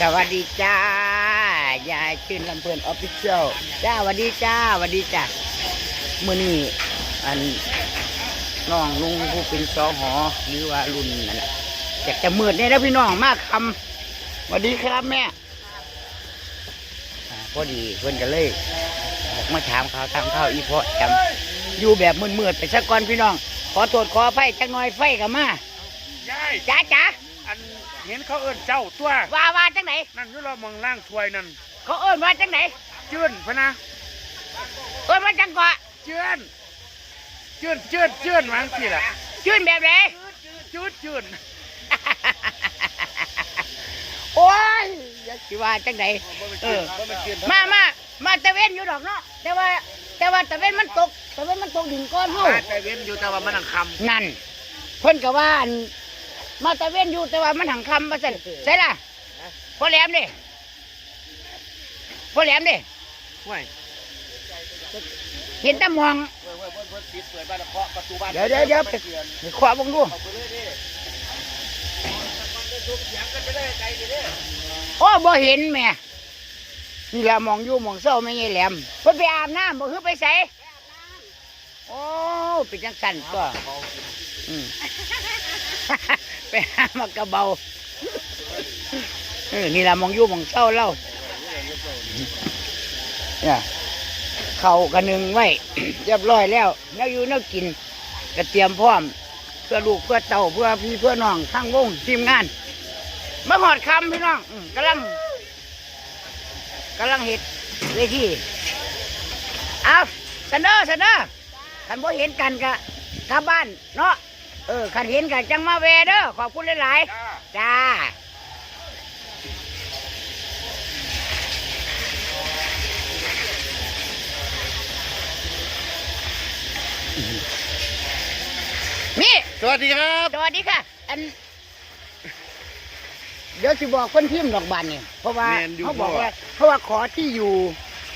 สวัสดีจ้ายายชื่นลำเพลินออฟฟิเชียลจ้าสวัสดีจ้าสวัสดีจ้ามื่อนี้อันน้องลุงผู้เป็นสอหอหรือว่ารุ่นนั่นแหละอยากจะมืดเนี่ยนะพี่น้องมากคำสวัสดีครับแม่อ่าพอดีเพื่อนกันเลยอยากมาถามข่าวตามข่าวอีเพาะจำอยู่แบบมืดๆไปสักก่อนพี่น้อง ขอโทษขอไฟจักหน่อยไฟกับมา ยายจ้าจ้าอัน เห็นเขาเอิ้นเจ้าตัว ว่าว่าจังไหนนั่นอยู่เรามองล่างถวยนั่นเขาเอิ้นว่าจังไหนจื้นพะนะเอิ้นว่าจังเกาะเจื้อนจื้นจื้นจื้นวาจังสิล่ะชื่นแบบไหนจื้นจื้นโอ้ยอยากสิว่าจังไหนเออบ่มันจื้นมามามาตะเวนอยู่ดอกเนาะแต่ว่า แต่ว่าตะเวนมันตกตะเวนมันตกดินก้อนเฮามาแต่เว้นอยู่แต่ว่ามันนังคนั่นเพิ่นก็ว่าอัน มาตะเวนอยู่แต่ว่ามันหังคำมาสั่นใช่ล่ะพ่อแหลมเด้พ่อแหลมเด้ำห่วยเห็นแตะมอง เว้ยเว้ยเว้ยเว้ยปิดเปิดบ้านเคาะประตูบ้านเดี๋ยวเดี๋ยวเดี๋ยวไปไปขวาบังดูเอาไปเลยดิทุกเสียงกันไปเลยไกลดิเด้อโอ้บ่เห็นแหม่นี่ละมองอยู่มองเศร้าไม่ใช่แหลมเพิ่นไปอาบน้ำบ่คือไปใส่โอ้เป็นจังสั่นตัวอืม ไปหามากระเบาเออนี่ละมองยู่มองเศร้าเล่าเนี่ยเขากระนึงไว้เรียบร้อยแล้วแล้วอยู่แล้วกินก็เตรียมพร้อม เพื่อลูกเพื่อเต่าเพื่อพี่เพื่อน้องทั้งวงทีมงานมาหอดคำพี่น้องกำลังกำลังเห็ดเวทีเอาสันเดอร์สันเดอร์คันบ่เห็นกันกะกลับบ้านเนาะ เออคันเห็นกันจังมาแวเด้อขอบคุณหลายจ้าๆจ้านี่สวัสดีครับสวัสดีค่ะ อัน เดี๋ยวสิบอกคนพิมพ์ดอกบานนี่เพราะว่าแม่นอยู่เขาบอกพ่อว่าเพราะว่าขอที่อยู่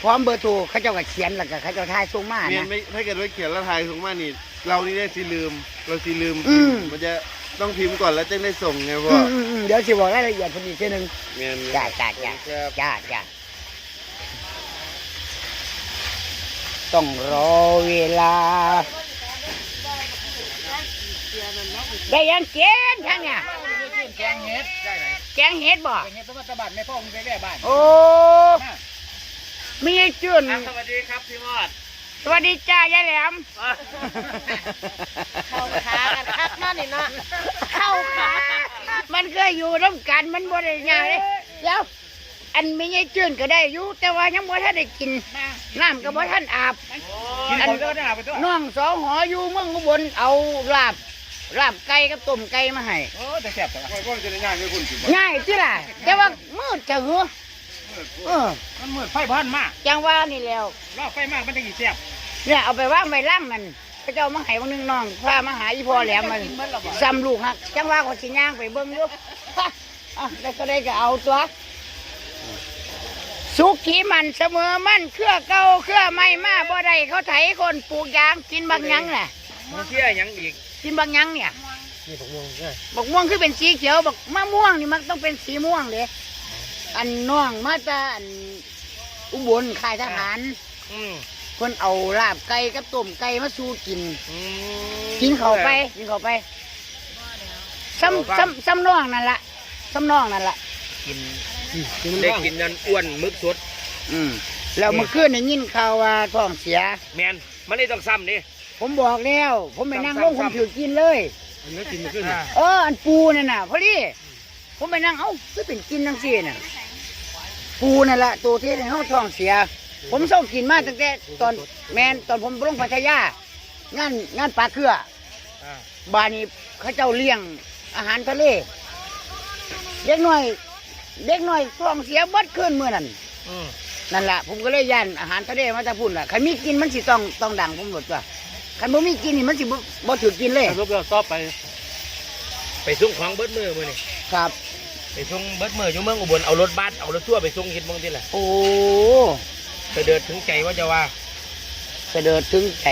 พร้อมเบอร์โทรเขาเจ้าก็เขียนแล้วก็เขาเจ้าทายส่งมาเมียนนะไม่ถ้าเกิดว่าเขียนแล้วทายส่งมานี่ เรานี่ได้สิลืม เราสิลืม อืม มันจะต้องพิมพ์ก่อนแล้วจึงได้ส่งไงพ่อือมอืมอืมเดี๋ยวสิบอกรายละเอียดพอดีเช่นนึงเมียนจ้าจ้าจ้าครับจ้าจ้าต้องรอเวลา ได้ยังเกณฑ์ทางเนี่ยแกงเห็ดได้ไหนแกงเห็ดบ่แกงเห็ดต้องมาตะบัดแม่พ่อมึงไปแว่บ้านโอ้มีไอ้จุนสวัสดีครับพี่มอดส วัสดีจ้ายายแหลม เข้าขากันครับนั่นนี่เนาะเข้าขามันเคยอยู่ร่วมกันมันบ่ได้ยากเลยเดี๋ยวอันมีไอ้จืนก็ได้อยู่แต่ว่ายังบ่ทันได้กินน้ำก็บ่ทันอาบ กินคนเดียวได้ไปตัวน้องสองหออยู่เมืองอุบลเอาลาบลาบไก่กับต้มไก่มาให้โอ้แต่แซ่บแต่ละพ่อจะได้ง่ายไหมคุณจิ๋วง่ายจิล่ะ แต่ว่ามืดจะหัวเออมันมืดไฟพันมากจังว่านี่แล้ว รอบไฟมากมันจะกี่แซ่บ เนี่ยเอาไปว่างไว้ล่างมันพระเจ้ามาให้วันหนึงน้องพามาหาอีพ่อแหลมมันซ้ำลูกฮักจังว่าก็สิย่างไปเบิ่งอยู่อะแล้วก็ได้ก็เอาตัว สุขีมันเสมอมันเครือเก่าเครือใหม่มาบ่ได้เขาไถคนปลูกยางกินบางหยังแหละมันเชี่ยยังอีกกินบางหยังเนี่ยนี่ผมงงใช่บักม่วงคือเป็นสีเขียวบักมะม่วงนี่มันต้องเป็นสีม่วงเลยอันน้องมาจากอันอุบลค่ายทหาร อืม เพิ่นเอาลาบไก่กับต้มไก่มาสู่กิน อืมกินเข้าไปกินเข้าไปซ้ำซ้ำซ้ำน้องนั่นละซ้ำน้องนั่นละกินได้กินนั่นอ้วนมึกสด อืมแล้วเมื่อคืนได้ยินข่าวว่าท้องเสีย แมนมันเลยต้องซ้ำนี่ ผมบอกแล้ว ผมไปนั่งลงผมถือกินเลย อันนี้กินขึ้นเอออันปูนั่นน่ะพอดีผมไปนั่งเอ้าคือเป็นกินทั้งสี่น่ะปูนั่นแหละตัวที่ให้เขาท้องเสีย ผมเศร้ากินมาตั้งแต่ตอนแมนตอนผมลงพัทยางานงานปลาเครือบานนี้เขาเจ้าเลี้ยงอาหารทะเลเด็กน้อย เด็กน้อยท้องเสียเบัดขึ้นเมื่อนั้นอืมนั่นแหละผมก็เลยย่านอาหารทะเลมาจะพุ่นล่ะใครมีกินมันสิต้องต้องดังผมหมดว่าใครบ่มีกินนี่มันสิบ่บ่ถือกินเลยรบเราต่อไป ไปส่งของเบิดมือมือนี่ครับ ไปส่งเบิดมืออยู่เมืองอุบลเอารถบัสเอารถทั่วร์ไปส่งเห็ดเมืองที่แหละโอ้ ไปเดินถึงใจว่าจะว่าเสด็จถึงใจ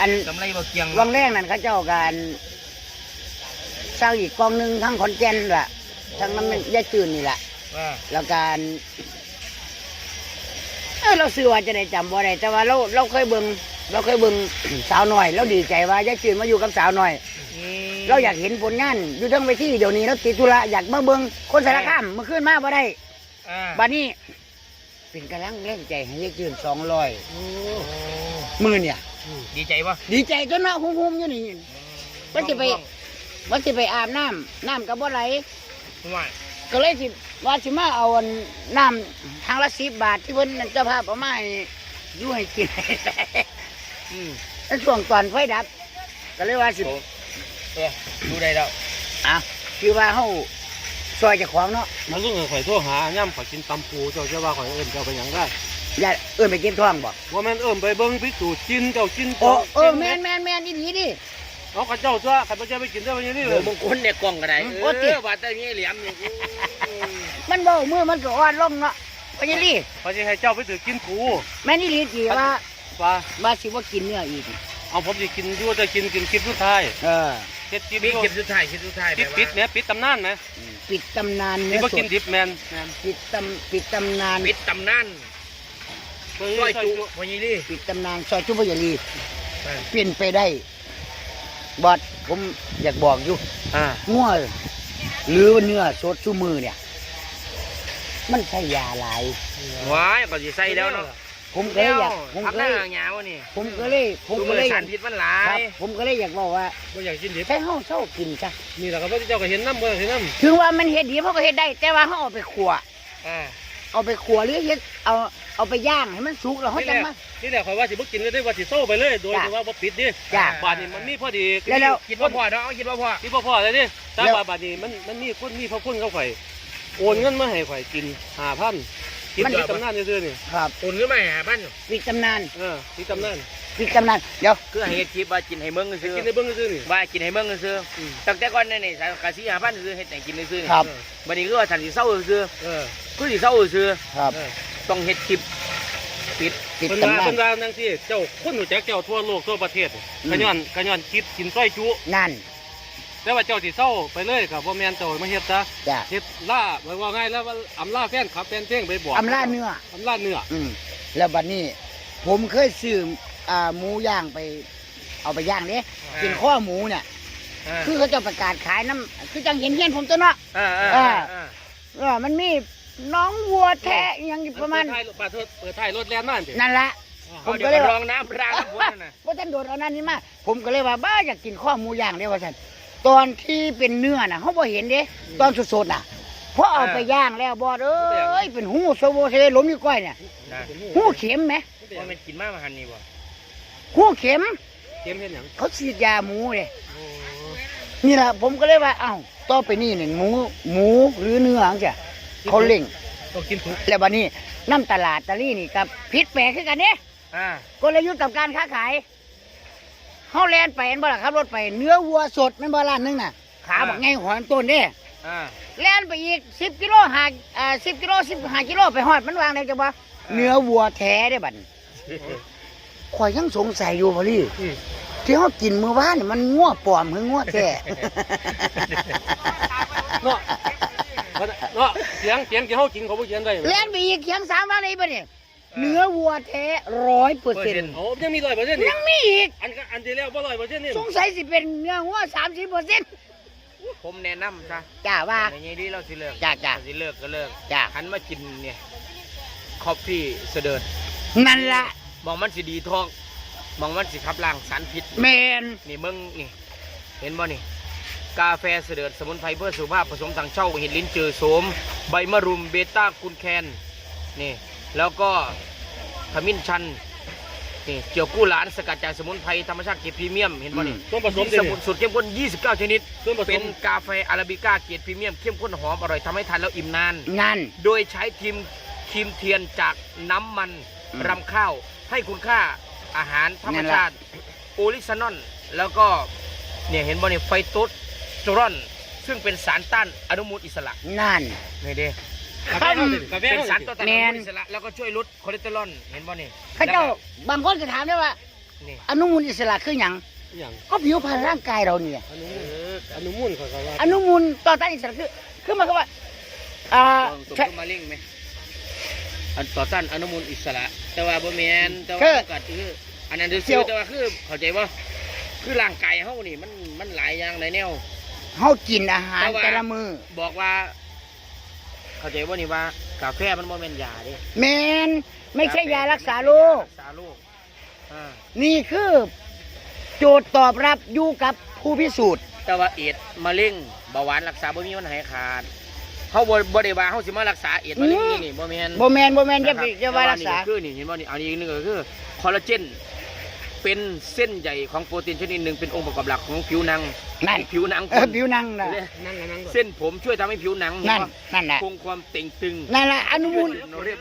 อันกำไรบ่เกียงวังแรกนั่นเขาเจ้าการสร้างอีกกองหนึ่งทั้งขอนแก่นล่ะทั้งน้ำมันยาจืนนี่แหละออ่า แล้วการเออเราซื้อว่าจะได้จำบ่ได้แต่ว่าเราเราเคยเบิ่งเราเคยเบิ่งสาวหน่อย เราดีใจว่ายายจืนมาอยู่กับสาวหน่อยเราอยากเห็นผลงาน อยู่ทั้งเวทีเดี๋ยวนี้เราติดธุระอยากมาเบิ่งคนสารคามเมื่อคืนมาบ่ได้อ่าบัดนี้ เป็นกำลังแรงใจให้ยายจืนสองร้อยมือเนี่ย ดีใจปะดีใจจนว่าหุ่มๆอยู่นี่ว่าสิไปว่าสิไปอาบน้ำน้ำกับบ่ไหลว่าก็เลยสิว่าสิมาเอาอันน้ำทางละสิบบาทที่เพิ่นเจ้าภาพเอามาให้อยู่ให้กินอืมแล้วช่วงตอนไฟดับ ก็เลยว่าสิโอ้เออดูได้แล้วอะคือว่าเฮา ซอยเจ้าของเนาะมันลุงข่อยโทรหาย่ำข่อยกินตำปูเจ้าจะว่าข่อยเอิ้นเจ้าไปหยังได้อย่าเอื้อนไปกินท้องบ่ว่าแม่นเอิ้นไปเบิ่งพิสูจน์กินเจ้ากินโอ้เจ้าเออแม่นแม่นแม่นอีหลีดิ เอาข้าเจ้าตัวข้าพเจ้าไปกินได้วันนี้เอเลอยมงคลเนี่ยกล้องก็ได้โอ้ติเออบาดแต่นี้เหลี่ยมนี่มันเบามือมันก็อ่อนลงเนาะว่าอีหลีเขาจะให้เจ้าไปถือกินปูแม่นอีหลีสิว่าว่าว่าสิว่ากินเนื้ออีก เอาผมจะกินอยู่จะกินกินคลิปสุดท้ายเออ เฮ็ดคลิปมีคลิปสุดท้ายคลิปสุดท้ายปิดปิดเนี่ยปิดตำนานไหมปิดตำนานเนื้นี่อบ่สกินดดิบแมนแมนปิดตำปิดตำนานปิดตำนานเบิ่งซอยซอยจุจุพญีรี่ ปิดตำนานซอยจุบยาลีเออเปลี่ยนไปได้บอดผมอยากบอกอยู่อ่างัวหรือว่าเนื้อสดชูมือเนี่ย มันใช้ยาหลาย ว้ายก็สิใส่แล้วเนาะ ผมก็เลยอยากผมพักก็หเลน้ายหยาวนี่ผมก็เลยผมดูก็มืเลอยอากสายรพิษมันหลาครับยผมก็เลยอยากบอกว่าบ่อยากกินดิบใช้ห้องเช่ากินซะนี่แหละครับว่าเจ้าก็เห็นน้ำบ่อยากเห็นน้ถึงว่ามันเฮ็ดดีเขาก็เฮ็ดได้ แต่ว่าเขาเอาไปขัวอ่าเอาไปขัวหรือเฮ็ดเอาเอาไปย่างให้มันสุกแล้วำเขานี่จะแหละมานี่แหละข่อยว่าสิบ่กินเลยได้ว่าสิโซ่ไปเลยโดยจ้ะที่ว่าบ่ปิดดิจ้ะบาดนี้มันมีพอดีแล้วแล้วคิดว่าพอเนาะเอาคิดว่าพอที่พ่อพ่อเลยดิแต่แล้วว่าบาดนี้มันมันมีคนมีพระคุณเขาข่อยโอนเงินมาให้ข่อยกินห้าพัน กินที่ตำนานซื่อๆนี่ครับอุ่นขึ้นมาหาบ้านปิดตำนานเออที่ตำนานปิดตำนานเดี๋ยวคือให้เฮ็ดคลิปว่ากินให้เมืองซื้อกินในเบิ้งซื่อๆนี่ ว่ากินให้เมืองซื้ออืม ตั้งแต่ก่อนนี่นี่กะสิหาพันซื้อเฮ็ดให้กินซื้อครับบัดนี้คือว่าทันสิเศร้าซื้อเออคือสิเศร้าซื้อครับเออต้องเฮ็ดคลิปปิดปิดเป็นตำว่านาเป็นนว่านั่งที่เจ้าคนหูจักเจ้าทั่วโลกทั่วประเทศอืมกะย้อนกะย้อนคิดกินส้อยจุนั่น แต่ว่าเจ้าสิเศร้าไปเลยครับบ่แม่นเจ้ามาเฮ็ดซะจ้ะ เฮ็ดล่าหมายว่าง่ายแล้วว่าอำลาแฟนขับแฟนเพลงไปบอกอำลาเนื้อ อำลาเนื้อ อืมแล้วบัดนี้ ผมเคยซื้ออ่าหมูย่างไปเอาไปย่างเด้กินข้อหมูเนี่ยอ่าคือเขาจะประกาศขายน้ำคือจังเห็นเห็นผมตัวเนาะ อ่าอ่าอ่า อ่าเออมันมีน้องวัวแทะอหยังประมาณ เปิดท้ายเปิดท้ายเปิดท้ายรถแล่นมาสินั่นละผเอามเดี๋ก็ยวเลยไปรว่าองน้ำรางน้ำพุนั่นน่ะ ว่าท่านโดดเอานั่นนี่มา ผมก็เลยว่าบ้าอยากกินข้อหมูย่างเด้ว่าท่าน ตอนที่เป็นเนื้อน่ะเขาบ่เห็นเด้ตอนสดๆน่ะเพราะเอาไปย่างแล้วบอดเอ้ยเป็นหูโซโวเทล้มอยู่ก้อยเนี่ยนะหูเข็มไหมว่ามันกินมากมาหันนี่บ่หูเข็มเข็มเฮ็ดหยังเขาฉีดยาหมูเลยโอ้นี่แหละผมก็เลยว่าเอ้าต่อไปนี่เนี่ยหมูหมูหรือเนื้อจังจ้ะเขาเล่งต้องกินทุกแล้วบัดนี้น้ำตลาดตะลี่นี่กับพิษแปลกคือกันเนี่ยอ่ากลยุทธ์กับการค้าขาย เขาแลนไปเห็นบ่ล่ะครับรถไปเนื้อวัวสดแม่นบ่ร้านหนึงน่ะ ขาบักไงหอนต้นเด้อ่า แล่นไปอีกสิบกิโลหาอ่าสิบกิโลสิบห้ากิโลไปหอดมันวางได้จังบ่เนื้อวัวแท้ได้บัดข่อยยังสงสัยอยู่พอลี่อืม ที่เขากินมื้อวานนี่มันงัวปลอมหรืองัวแท้ เนาะเนาะเสียงเสียงที่เฮากินเขาบ่เขียนได้แล่นไปอีกเขียงสามวันเลยบัดนี้ เนื้อวัวแท้ร้อยเปอร์เซ็นต์โอ้ยังมี100%นี่ยังมีอีก อันก็อันที่แล้วบ่100%นี่สงสัยสิเป็นเนื้อวัวสามสิบเปอร์เซ็นต์ผมแนะนำซะจ้าว่าในนี้ดีเราสิเลิกจ้าจ้าสิเลิกก็เลิกจ้าหันมากินเนี่ยคอฟฟี่เสดิร์ดนั่นล่ะมองมันสิดีท้องมองมันสิขับล้างสารพิษแมนนี่มึงนี่เห็นบ่นี่กาแฟเสดิร์ดสมุนไพรเพื่อสุขภาพผสมถังเช่าเห็ดลิ้นจือโสม ใบมะรุมเบต้ากุนแคนนี่ แล้วก็ขมิ้นชันนี่เจียวกู้หลานสกัดจากสมุนไพรธรรมชาติเกรดพรีเมียมเห็นบ่นี่ส่วนผสมมีเด้สนี่มุนสูตรเข้มข้น 29 ชนิด ส่วนผสเป็นมกาแฟอาราบิก้าเกรดพรีเมียมเข้มข้นหอมอร่อยทำให้ทานแล้วอิ่มนาน นั่น โดยใช้ทีมทีมเทียนจากน้ำมันอืมรำข้าว ให้คุณค่าอาหารธรรมนั่นล่ะ ชาติโอลิซานอน แล้วก็เนี่ยเห็นบ่เนี่ยไฟโตสโตรอน ซึ่งเป็นสารต้านอนุมูลอิสระนั่น นี่เด้ กาแฟเฮาสิกาแฟเป็นเฮาสารสิต้านอแมนุนมูลอิสระแล้วก็ช่วยลดคอเลสเตอรอลเห็นบ่เนี่ยเข้าเจ้าบางคนจะถามได้ว่านี่อนุมูลอิสระคืออย่างอหย่างก็ผิวพรรณร่างกายเราเนี่ยอนุเอมูลออนุมูลเขาก็ว่าอนุมูลต่อต้านอิสระคือคือหมายความว่าอ่าลองสมใช่ตุ้มมาเร่งไหมอันต่อต้านอนุมูลอิสระ แต่ว่าบ่แมนแต่คืว่าอก็คืออันนั้นเกี่ซื่ยอว ๆแต่ว่าคือเข้าใจว่าคือร่างกายเฮานี่มันมันหลายอย่างหลายแนว เฮากินอาหารแต่ว่า แต่ละมือบอกว่า เข้าใจว่านี่ว่ากาแฟมันบ่แม่นยาเด้แมนไม่ใช่ยารักษาโรครักษาโรคอ่านี่คือโจทย์ตอบรับอยู่กับผู้พิสูจน์ แต่ว่าเอดส์มะเร็งเบาหวานรักษาบ่มีมันหายขาดเฮาบ่บ่ได้ว่าเฮาสิมารักษาเอดส์มะเร็งนี่นี่บ่แม่นบ่แมนบ่แมนจะนะคไปบจะว่ารักษา แต่นี่คือนี่เห็นบ่นี่อันนี้อีกหนึงก็คือคอลลาเจน เป็นเส้นใหญ่ของโปรตีนชนิดหนึ่งเป็นองค์ประกอบหลักของผิวหนังนั่น ผิวหนังเออผิวหนังน่ะนั่งกันนั่งก่อนเส้นผมช่วยทำให้ผิวหนังนั่นนั่นแหละ คงความเต่งตึงนั่นแหละอนุมูล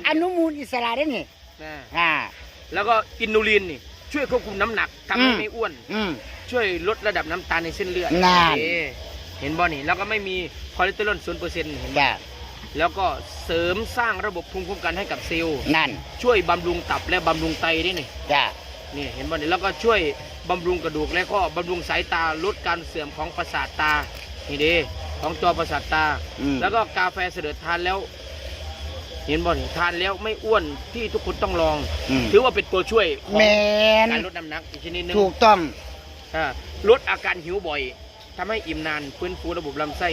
อนุมูลอิสระได้นี่นะอ่า แล้วก็อินูลินนี่ช่วยควบคุมน้ำหนักทำให้อืม ไม่อ้วน อืม ช่วยลดระดับน้ำตาลในเส้นเลือดนั่น เอ๊ะเห็นบ่นี่แล้วก็ไม่มีคอเลสเตอรอลศูนย์เปอร์เซ็นต์เห็นบ่จ้ะแล้วก็เสริมสร้างระบบภูมิคุ้มกันให้กับเซลล์ นั่นช่วยบำรุงตับและบำรุงไตด้วยนี่ จ้ะ นี่เห็นบ่นี่แล้วก็ช่วยบำรุงกระดูกและก็บำรุงสายตาลดการเสื่อมของประสาทตานี่เด้ของจอประสาทตา อืม แล้วก็กาแฟเสด็จทานแล้ว เห็นบ่นี่ทานแล้วไม่อ้วนที่ทุกคนต้องลอง อืมถือว่าเป็นตัวช่วยของแมนการลดน้ำหนักอีกชนิดหนึง ถูกต้องอ่าลดอาการหิวบ่อยทำให้อิ่มนานฟื้นฟูระบบลำไส้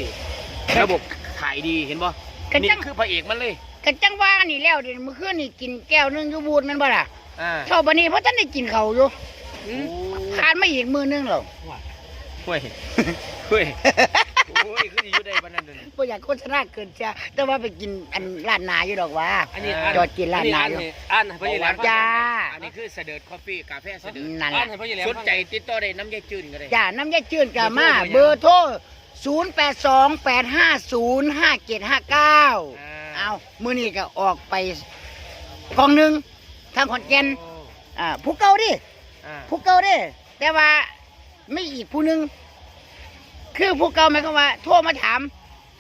ระบบถ่ายดีเห็นบ่กระนี่จังคือพระเอกมันเลยกระจังว่านี่แล้วเดี๋ยวเมื่อคืนนี่กินแก้วหนึงอยู่บูดแมันบ่ล่ะ อ่าเท่าบัดนี้เพราะท่านได้กินเขาวอยู่โอ้ขาดมาอีกมือนึงหรอกเฮ้ยเฮ้ยโอ้ยคือสิอยู่ได้ปานนั้นเด้อบ่อยากโฆษณาเกินจ้าแต่ว่าไปกินอันร้านนาอยู่ดอกว่า อันนี้จอดกินร้านนาอยู่อ่านให้พ่อใหญ่แหลมจ้าอันนี้คือเสด็จคอฟฟี่กาแฟเสด็จนั่นอ่าแหนละให้พ่อใหญ่แหลมสนใจติดต่อได้น้ำยายจืนก็ได้ จ้าน้ำยาจืดกับมาเบอร์โทร0 8 2 8 5 0 5 7 5 9เอา มือนี้ก็ออกไปกองหนึ่ง ทางขอนแก่นอ่าผู้เก่าดิอ่าผู้เก่าดิแต่ว่าไม่อีกผู้หนึ่งคือผู้เก่าหมายความว่า โทรมาถาม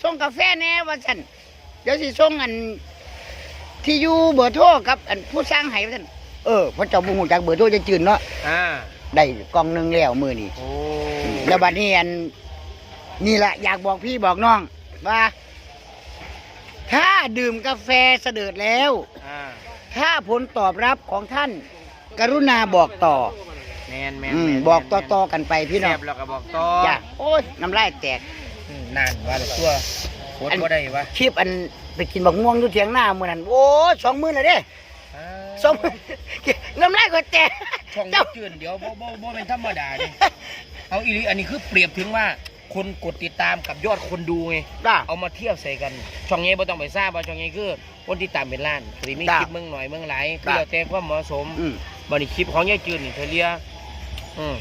ส่งกาแฟแน่ว่าฉันเดี๋ยวสิส่งอัน ที่อยู่เบอร์โทรกับ อันผู้สร้างให้ว่าฉันเออเพราะเจ้าบุหูจากเบอร์โทรจะจืนเนาะอ่าได้กล่องหนึ่งแล้วมือนี้โอ้แล้วบัดนี้อันนี่แหละอยากบอกพี่บอกน้องว่า ถ้าดื่มกาแฟเสด็จแล้ว อ่า ถ้าผลตอบรับของท่าน กรุณาบอกต่อแมนแมนอืมแม่นบอกแม่นต่อๆกันไปพี่น้อแซ่งบแล้วก็บอกต่อจ้ะโอ้ยน้ำลายแตก อืมนานว่าแต่ตัวโคตรบ่ได้วะคลิปอันไปกินบักม่วงอยู่เถียงหน้ามื้อนั้นโอ้ยสองมื้อแล้วเด้อ่าสองมื้อน้ำลายก็แตกช่องเจ้าจืนเดี๋ยวบ่บ่บ่เป็นธรรมดาดิเอาอีหลีอันนี้คือเปรียบถึงว่า คนกดติดตามกับยอดคนดูไงจ้าเอามาเทียบใส่กัน ช่องนี้บ่ต้องไปทราบว่าช่องนี้คือคนที่ตามเป็นล้านหรือมีจ้ะคลิปเมืองหน่อยเมืองหลายคือจ้ะแล้วแต่ความเหมาะสมอืมบัดนี้คลิปของยายจืนนี่เฉลี่ยอืม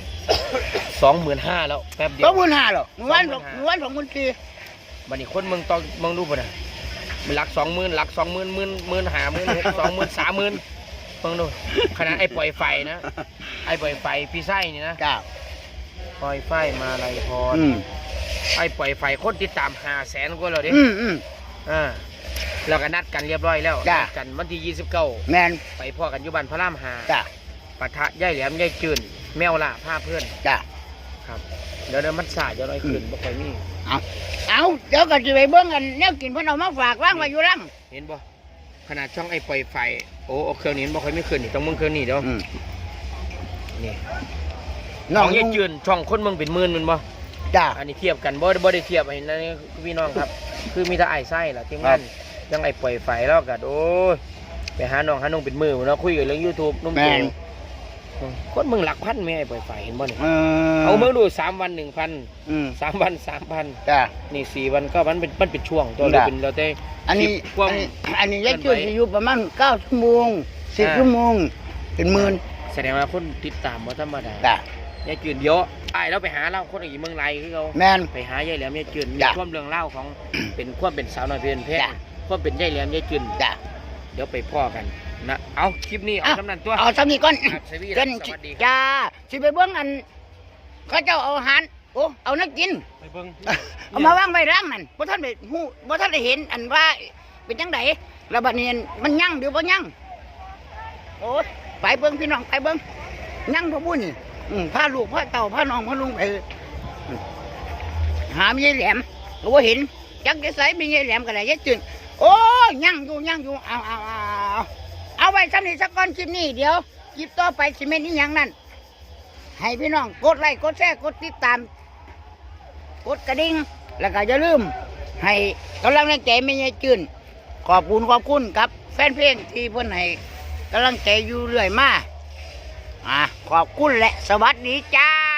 สองหมื่นห้าแล้วแป๊บเดียก็วบุญหาหรอกมื้อวันสองหมื่นห้ามื้อวันของคุณพี่บัดนี้คนเมืองต้องเมืองดูป่ะนะหลักสองหมื่นหลักสองหมื่นหมื่นหมื่นหาหมื่นหกสองหมื่นสามหมื่นเมืองดูขนาดไอ้ปล่อยไฟนะไอ้ปล่อยไฟพี่ไส้นี่นะจ้า ปล่อยไฟมาลายพรอืมไอ้ปล่อยไฟคนติดตามหาแสนกว่าแล้วเด้อืมอืม อ่าเราก็นัดกันเรียบร้อยแล้วจ้ะ นัดกันวันที่ยี่สิบเก้าแมนไปพ่อกันอยู่บ้านพระรามหาจ้าปะทะย่ายแหลมย่ายจืนแมวล่าผ้าเพื่อนจ้าครับเดี๋ยวเดี๋ยวมันสายเดี๋ยวน้อยขึ้นบ่ค่อยมีเอาเอาเดี๋ยวก็จะไปเบิ้งกันแนวกินเพิ่นเอามาฝากว่างไว้อยู่รังเห็นบ่ขนาดช่องไอ้ปล่อยไฟโอ้เอาเครื่องนี้บ่ค่อยไม่ขึ้นนี่ต้องมึงเครื่องนี้เดี๋ยวอืมนี่ น้องของยายจืนช่องคนเมืองเป็นหมื่นแมันบ่จ้า อันนี้เทียบกันบ่บ่ได้เทียบไอ้นั่นนี่พี่น้องครับ คือมีแต่ไอ้ไส้ล่ะทีมงานยังไอ้ปล่อยไฟแล้วก็โอ้ยไปหาน้องหาน้องเป็นมือเนาะคุยกันเรื่อง YouTube นุ่มแมโตนคนเมืองหลักพันแม่ไอ้ปล่อยไฟเห็นบ่นี่เออเอาเมืองดูสามวันหนึ่งพันอืมสามวันสามพันจ้า นี่สี่วันก็มันเป็นมันเป็นช่วงตัวจ้ะเราเป็นเราได้ อันนี้คลิปความอันนี้อันนี้ยายเคลื่จือนไหวดจะอยู่ประมาณเก้าชั่วโมงสิบอ่าชั่วโมงเป็นหมื่นแสดงว่าคนติดตามบ่ธรรมดา จ้า ยายจืนเดี๋ยวไอ้ายเราไปหาเราคนอีกเมืองไรคือเขาแมนไปหายายแหลมยายจืนมีจ้ะความเรื่องเล่าวของ เป็นความเป็นสาวน้อยเป็นแพทจ้ะย์ความเป็นยายแหลมยายจืนจ้าเดี๋ยวไปพ่อกันนะเอาคลิปนี้เอาอะ สำนันตัวเอาสำนีก่อนครับสวีเกินสวัสดีครับจ้าสิไปเบิ้งอัน เขาเจ้าเอาอาหารโอ้เอานักกิน ไปเบิ่งเอามาวางไว้ร่างนั่นบ่ท่านไปฮู้บ่ท่านได้เห็นอันว่าเป็นจังไดแล้วบัดนี้มันยั่งหรือบ่ยั่งโอ้ยไปเบิ่งพี่น้องไปเบิ่งยั่งบ่บุญนี่อืม พาลูกพาเต่าพาน้องพาลุงไปหามียายแหลมก็บ่าเห็นจักจะใส่มียายแหลมก็ได้ยยายจืนโอ้ยยังอยู่ยังอยู่เอาเอาเอาเอาไว้สำนี้สักก้อนคลิปนี้เดี๋ยวคลิปต่อไปสิเมนนี่ยังนั่นให้พี่น้องกดไลค์กดแชร์กดติดตาม กดกระดิ่งแล้วก็อย่าลืม ให้กำลังใจไม่ใช่จืนขอบคุณขอบคุณครับ แฟนเพลงที่เพื่อนให้กำลังใจอยู่เรื่อยมาก อะขอบคุณและสวัสดีจ้า